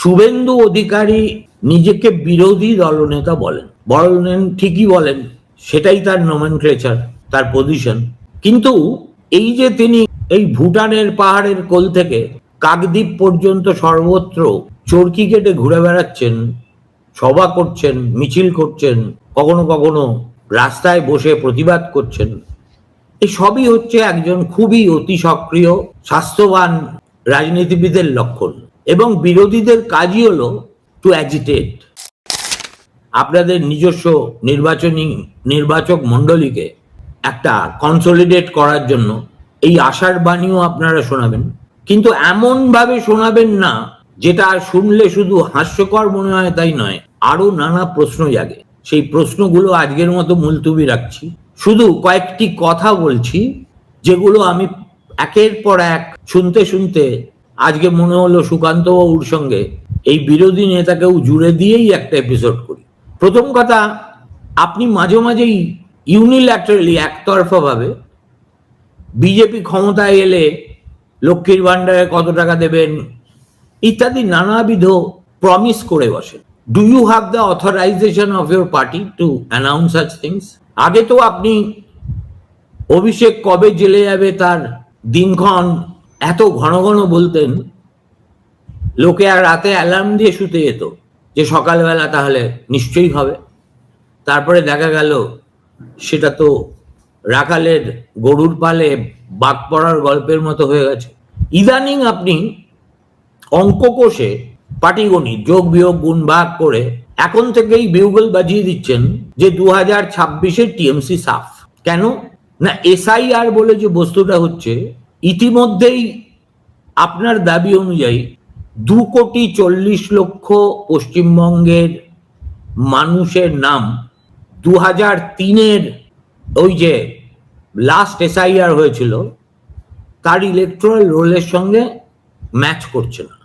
শুভেন্দু অধিকারী নিজেকে বিরোধী দলনেতা বলেন। বলেন, ঠিকই বলেন, সেটাই তার নমেনক্লেচার তার পজিশন কিন্তু এই যে তিনি এই ভুটানের পাহাড়ের কোল থেকে কাকদ্বীপ পর্যন্ত সর্বত্র চরকি কেটে ঘুরে বেড়াচ্ছেন, সভা করছেন, মিছিল করছেন, কখনো কখনো রাস্তায় বসে প্রতিবাদ করছেন। এই সবই হচ্ছে একজন খুবই অতি সক্রিয়, স্বাস্থ্যবান রাজনীতিবিদের লক্ষণ। এবং বিরোধীদের কাজই হলো টু অ্যাজিটেট আপনাদের নিজস্ব নির্বাচনী নির্বাচক মণ্ডলীকে একটা কনসলিডেট করার জন্য এই আশার বাণীও আপনারা শোনাবেন। কিন্তু এমন ভাবে শোনাবেন না, যেটা শুনলে শুধু হাস্যকর মনে হয় তাই নয় আরও নানা প্রশ্ন জাগে। সেই প্রশ্নগুলো আজকের মতো মুলতুবি রাখছি। শুধু কয়েকটি কথা বলছি, যেগুলো আমি একের পর এক শুনতে শুনতে আজকে মনে হলো সুকান্ত বাবুর সঙ্গে এই বিরোধী নেতাকেও জুড়ে দিয়েই একটা এপিসোড করি। প্রথম কথা, আপনি মাঝে মাঝেই ইউনিল্যাটারালি একতরফা ভাবে বিজেপি ক্ষমতায় এলে লক্ষ্মীর ভান্ডারে কত টাকা দেবেন ইত্যাদি নানাবিধ প্রমিস করে বসেন। Do you have the authorization of your party to announce such things আগে তো আপনি অভিষেক কবে জেলে যাবে তার দিনক্ষণ এত ঘন ঘন বলতেন, লোকে আর রাতে অ্যালার্ম দিয়ে শুতে যেত যে সকালবেলা তাহলে নিশ্চয়ই হবে। তারপরে দেখা গেল, সেটা তো রাখালের গরুর পালে বাঘ পড়ার গল্পের মতো হয়ে গেছে। ইদানিং আপনি অঙ্ক কোষে পাটিগণিত যোগ, বিয়োগ, গুণ, ভাগ করে এখন থেকেই বিউগল বাজিয়ে দিচ্ছেন যে দু হাজার ছাব্বিশে টিএমসি সাফ। কেন? না, এসআইআর বলে যে বস্তুটা হচ্ছে ইতিমধ্যেই আপনার দাবি অনুযায়ী দু কোটি চল্লিশ লক্ষ পশ্চিমবঙ্গের মানুষের নাম দু হাজার তিনের ওই যে লাস্ট এসআইআর হয়েছিল, তার ইলেকট্রাল রোলের সঙ্গে ম্যাচ করছে না।